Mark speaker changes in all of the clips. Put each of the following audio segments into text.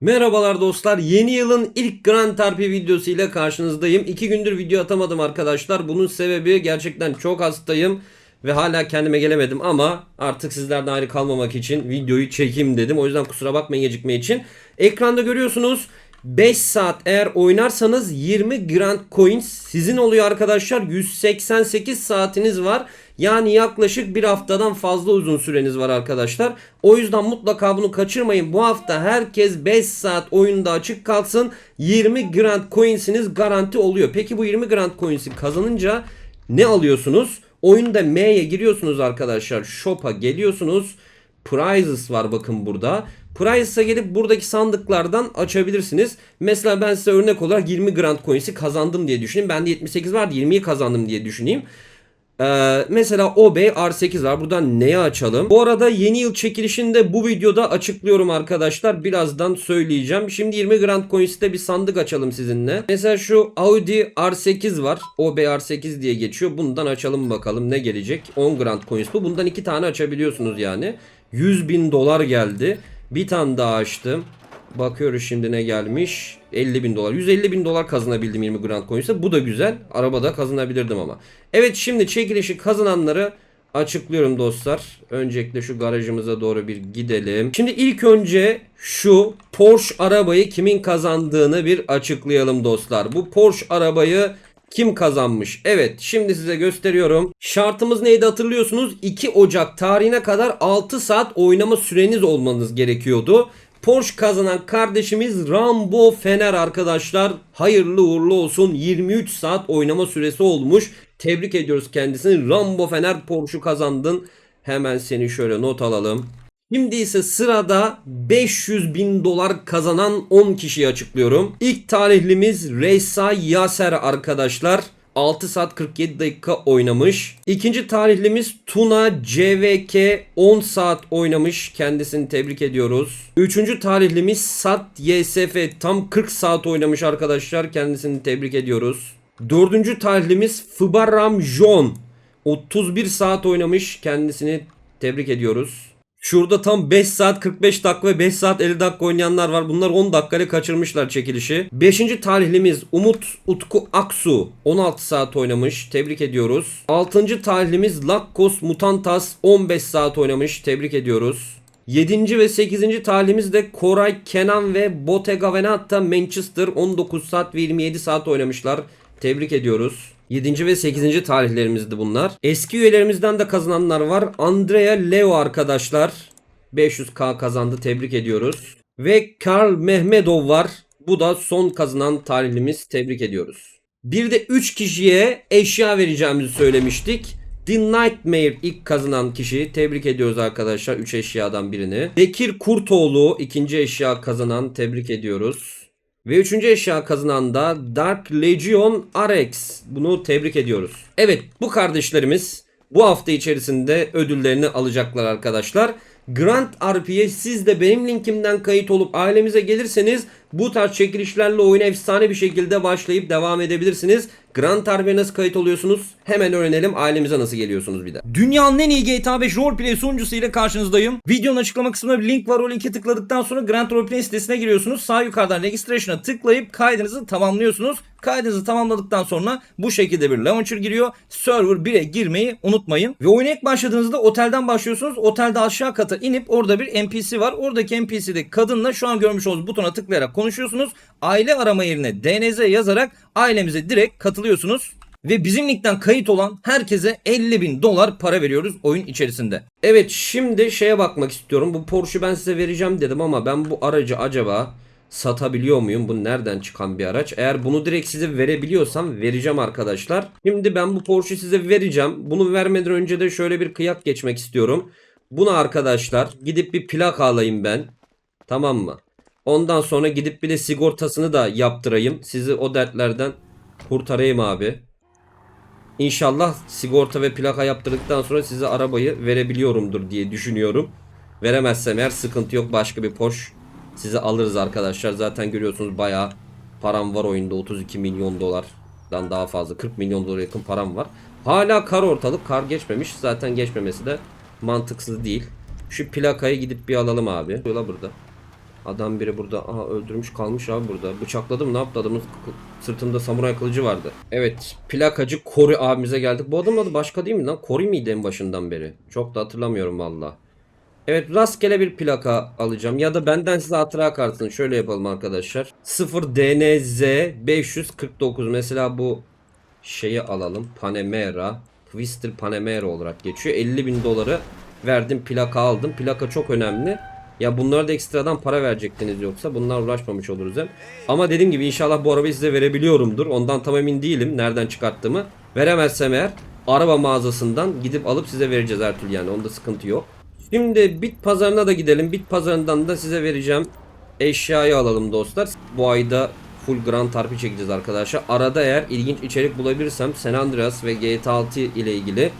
Speaker 1: Merhabalar dostlar. Yeni yılın ilk Grand Tarpi videosu ile karşınızdayım. İki gündür video atamadım arkadaşlar. Bunun sebebi gerçekten çok hastayım. Ve hala kendime gelemedim ama artık sizlerden ayrı kalmamak için videoyu çekeyim dedim. O yüzden kusura bakmayın gecikme için. Ekranda görüyorsunuz 5 saat eğer oynarsanız 20 Grand Coins sizin oluyor arkadaşlar. 188 saatiniz var. Yani yaklaşık bir haftadan fazla uzun süreniz var arkadaşlar. O yüzden mutlaka bunu kaçırmayın. Bu hafta herkes 5 saat oyunda açık kalsın. 20 Grand Coins'iniz garanti oluyor. Peki bu 20 Grand Coins'i kazanınca ne alıyorsunuz? Oyunda M'ye giriyorsunuz arkadaşlar. Shop'a geliyorsunuz. Prizes var bakın burada. Prizes'a gelip buradaki sandıklardan açabilirsiniz. Mesela ben size örnek olarak 20 Grand Coins'i kazandım diye düşüneyim. Bende 78 vardı 20'yi kazandım diye düşüneyim. Ee, mesela OB R8 var. Buradan neyi açalım? Bu arada yeni yıl çekilişini bu videoda açıklıyorum arkadaşlar. Birazdan söyleyeceğim. Şimdi 20 Grand Coins'te bir sandık açalım sizinle. Mesela şu Audi R8 var. OB R8 diye geçiyor. Bundan açalım bakalım ne gelecek. 10 Grand Coins bu. Bundan iki tane açabiliyorsunuz yani. 100 bin dolar geldi. Bir tane daha açtım. Bakıyoruz şimdi ne gelmiş. 50 bin dolar. 150 bin dolar kazanabildim 20 Grand Coins'e. Bu da güzel. Arabada kazanabilirdim ama. Evet şimdi çekilişi kazananları açıklıyorum dostlar. Öncelikle şu garajımıza doğru bir gidelim. Şimdi ilk önce şu Porsche arabayı kimin kazandığını bir açıklayalım dostlar. Bu Porsche arabayı kim kazanmış? Evet şimdi size gösteriyorum. Şartımız neydi hatırlıyorsunuz? 2 Ocak tarihine kadar 6 saat oynama süreniz olmanız gerekiyordu. Porsche kazanan kardeşimiz Rambo Fener arkadaşlar. Hayırlı uğurlu olsun. 23 saat oynama süresi olmuş. Tebrik ediyoruz kendisini. Rambo Fener Porsche kazandın. Hemen seni şöyle not alalım. Şimdi ise sırada 500 bin dolar kazanan 10 kişiyi açıklıyorum. İlk tarihlimiz Reysa Yaser arkadaşlar. 6 saat 47 dakika oynamış. İkinci tarihlimiz Tuna CVK 10 saat oynamış. Kendisini tebrik ediyoruz. Üçüncü tarihlimiz Sat YSF tam 40 saat oynamış arkadaşlar. Kendisini tebrik ediyoruz. Dördüncü tarihlimiz Fıbaram John 31 saat oynamış. Kendisini tebrik ediyoruz. Şurada tam 5 saat 45 dakika ve 5 saat 50 dakika oynayanlar var. Bunlar 10 dakikayla kaçırmışlar çekilişi. 5. tarihlimiz Umut Utku Aksu 16 saat oynamış. Tebrik ediyoruz. 6. tarihlimiz Lakkos Mutantas 15 saat oynamış. Tebrik ediyoruz. 7. ve 8. tarihlimiz de Koray Kenan ve Bottega Veneta Manchester 19 saat ve 27 saat oynamışlar. Tebrik ediyoruz. 7. ve 8. tarihlerimizdi bunlar. Eski üyelerimizden de kazananlar var. Andrea Leo arkadaşlar. 500k kazandı. Tebrik ediyoruz. Ve Karl Mehmedov var. Bu da son kazanan tarihlimiz. Tebrik ediyoruz. Bir de 3 kişiye eşya vereceğimizi söylemiştik. The Nightmare ilk kazanan kişi. Tebrik ediyoruz arkadaşlar 3 eşyadan birini. Bekir Kurtoğlu ikinci eşya kazanan. Tebrik ediyoruz. Ve üçüncü eşya kazanan da Dark Legion RX. Bunu tebrik ediyoruz. Evet bu kardeşlerimiz bu hafta içerisinde ödüllerini alacaklar arkadaşlar. Grand RP'ye siz de benim linkimden kayıt olup ailemize gelirseniz bu tarz çekilişlerle oyuna efsane bir şekilde başlayıp devam edebilirsiniz. Grand RP'ye nasıl kayıt oluyorsunuz? Hemen öğrenelim. Ailemize nasıl geliyorsunuz bir de.
Speaker 2: Dünyanın en iyi GTA 5 roleplay sunucusu ile karşınızdayım. Videonun açıklama kısmında bir link var. O linke tıkladıktan sonra Grand Roleplay sitesine giriyorsunuz. Sağ yukarıdan registration'a tıklayıp kaydınızı tamamlıyorsunuz. Kaydınızı tamamladıktan sonra bu şekilde bir launcher giriyor. Server 1'e girmeyi unutmayın. Ve oyuna ilk başladığınızda otelden başlıyorsunuz. Otelde aşağı kata inip orada bir NPC var. Oradaki NPC'de kadınla şu an görmüş olduğunuz butona tıklayarak konuşuyorsunuz. Aile arama yerine DNZ yazarak ailemize direkt katılıyorsunuz. Ve bizim linkten kayıt olan herkese 50 bin dolar para veriyoruz oyun içerisinde.
Speaker 1: Evet şimdi şeye bakmak istiyorum. Bu Porsche'u ben size vereceğim dedim ama ben bu aracı acaba satabiliyor muyum? Bu nereden çıkan bir araç? Eğer bunu direkt size verebiliyorsam vereceğim arkadaşlar. Şimdi ben bu Porsche'u size vereceğim. Bunu vermeden önce de şöyle bir kıyak geçmek istiyorum. Buna arkadaşlar gidip bir plak alayım ben. Tamam mı? Ondan sonra gidip bir de sigortasını da yaptırayım. Sizi o dertlerden kurtarayım abi. İnşallah sigorta ve plaka yaptırdıktan sonra size arabayı verebiliyorumdur diye düşünüyorum. Veremezsem eğer sıkıntı yok başka bir Porsche size alırız arkadaşlar. Zaten görüyorsunuz bayağı param var oyunda 32 milyon dolardan daha fazla 40 milyon dolara yakın param var. Hala kar ortalık kar geçmemiş zaten geçmemesi de mantıksız değil. Şu plakayı gidip bir alalım abi. Burada. Adam biri burada aha öldürmüş kalmış abi burada. Bıçakladım ne yaptı adamın sırtında samuray kılıcı vardı. Evet plakacı Cory abimize geldik. Bu adamın adı başka değil mi lan? Cory miydi en başından beri? Çok da hatırlamıyorum valla. Evet rastgele bir plaka alacağım ya da benden size hatıra kartını şöyle yapalım arkadaşlar. 0 DNZ 549 mesela bu şeyi alalım. Panamera. Twister Panamera olarak geçiyor. 50 bin doları verdim plaka aldım. Plaka çok önemli. Ya bunlara da ekstradan para verecektiniz yoksa bunlar uğraşmamış oluruz hem. Ama dediğim gibi inşallah bu arabayı size verebiliyorumdur. Ondan tam emin değilim nereden çıkarttığımı. Veremezsem eğer araba mağazasından gidip alıp size vereceğiz her yani onda sıkıntı yok. Şimdi bit pazarına da gidelim. Bit pazarından da size vereceğim eşyayı alalım dostlar. Bu ayda full Grand Tarp'i çekeceğiz arkadaşlar. Arada eğer ilginç içerik bulabilirsem San Andreas ve GTA 6 ile ilgili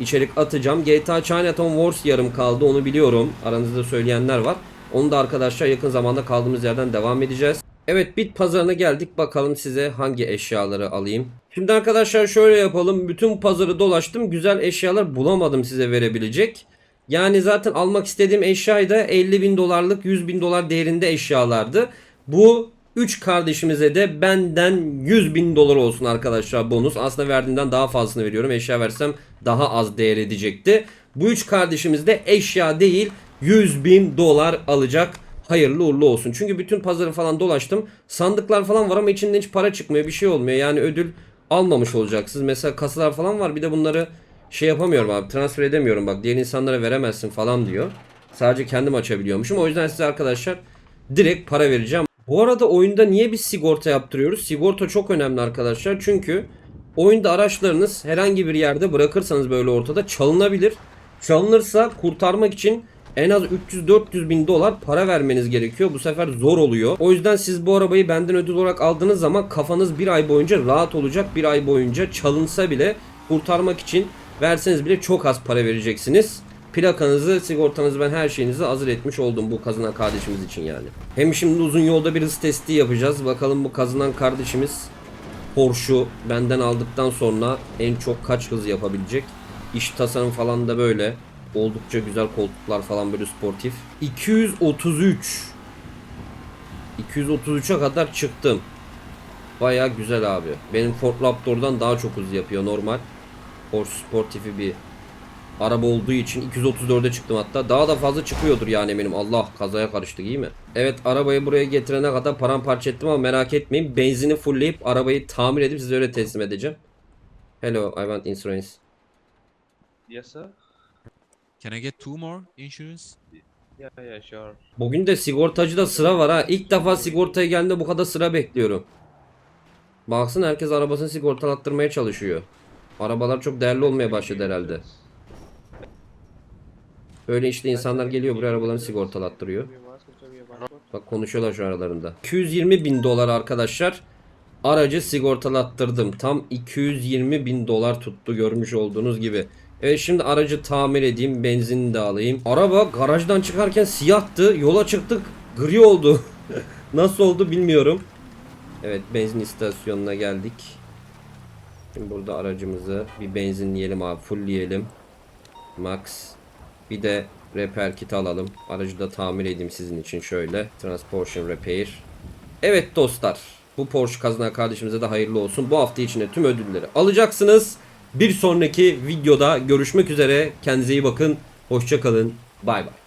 Speaker 1: içerik atacağım. GTA Chinatown Wars yarım kaldı onu biliyorum. Aranızda söyleyenler var. Onu da arkadaşlar yakın zamanda kaldığımız yerden devam edeceğiz. Evet bit pazarına geldik. Bakalım size hangi eşyaları alayım. Şimdi arkadaşlar şöyle yapalım. Bütün pazarı dolaştım. Güzel eşyalar bulamadım size verebilecek. Yani zaten almak istediğim eşyayı da 50 bin dolarlık 100 bin dolar değerinde eşyalardı. Bu 3 kardeşimize de benden 100 bin dolar olsun arkadaşlar bonus. Aslında verdiğimden daha fazlasını veriyorum. Eşya versem daha az değer edecekti. Bu 3 kardeşimiz de eşya değil 100 bin dolar alacak. Hayırlı uğurlu olsun. Çünkü bütün pazarı falan dolaştım. Sandıklar falan var ama içinden hiç para çıkmıyor. Bir şey olmuyor. Yani ödül almamış olacaksınız. Mesela kasalar falan var. Bir de bunları şey yapamıyorum abi. Transfer edemiyorum bak. Diğer insanlara veremezsin falan diyor. Sadece kendim açabiliyormuşum. O yüzden size arkadaşlar direkt para vereceğim. Bu arada oyunda niye biz sigorta yaptırıyoruz? Sigorta çok önemli arkadaşlar. Çünkü oyunda araçlarınız herhangi bir yerde bırakırsanız böyle ortada çalınabilir. Çalınırsa kurtarmak için en az 300-400 bin dolar para vermeniz gerekiyor. Bu sefer zor oluyor. O yüzden siz bu arabayı benden ödül olarak aldığınız zaman kafanız bir ay boyunca rahat olacak. Bir ay boyunca çalınsa bile kurtarmak için verseniz bile çok az para vereceksiniz. Plakanızı, sigortanızı ben her şeyinizi hazır etmiş oldum bu kazanan kardeşimiz için yani. Hem şimdi uzun yolda bir hız testi yapacağız. Bakalım bu kazanan kardeşimiz Porsche'u benden aldıktan sonra en çok kaç hız yapabilecek. İş tasarım falan da böyle. Oldukça güzel koltuklar falan böyle sportif. 233. 233'e kadar çıktım. Baya güzel abi. Benim Ford Raptor'dan daha çok hız yapıyor normal. Porsche Sportif'i bir araba olduğu için 234'e çıktım hatta. Daha da fazla çıkıyordur yani eminim. Allah kazaya karıştık iyi mi? Evet arabayı buraya getirene kadar paramparça ettim ama merak etmeyin. Benzini fullleyip arabayı tamir edip size öyle teslim edeceğim. Hello, I want insurance.
Speaker 3: Yes, sir.
Speaker 4: Can I get two more insurance?
Speaker 3: Yeah, yeah, sure.
Speaker 1: Bugün de sigortacıda sıra var ha. İlk defa sigortaya geldiğinde bu kadar sıra bekliyorum. Baksın herkes arabasını sigortalattırmaya çalışıyor. Arabalar çok değerli olmaya başladı herhalde. Böyle işte insanlar geliyor buraya arabalarını sigortalattırıyor. Bak konuşuyorlar şu aralarında. 220 bin dolar arkadaşlar. Aracı sigortalattırdım. Tam 220 bin dolar tuttu görmüş olduğunuz gibi. Evet şimdi aracı tamir edeyim. Benzinini de alayım. Araba garajdan çıkarken siyahtı. Yola çıktık. Gri oldu. Nasıl oldu bilmiyorum. Evet benzin istasyonuna geldik. Şimdi burada aracımızı bir benzinleyelim abi. Fullleyelim. Max. Bir de repair kit alalım. Aracı da tamir edeyim sizin için şöyle. Transportation repair. Evet dostlar. Bu Porsche kazanan kardeşimize de hayırlı olsun. Bu hafta içinde tüm ödülleri alacaksınız. Bir sonraki videoda görüşmek üzere. Kendinize iyi bakın. Hoşça kalın. Bay bay.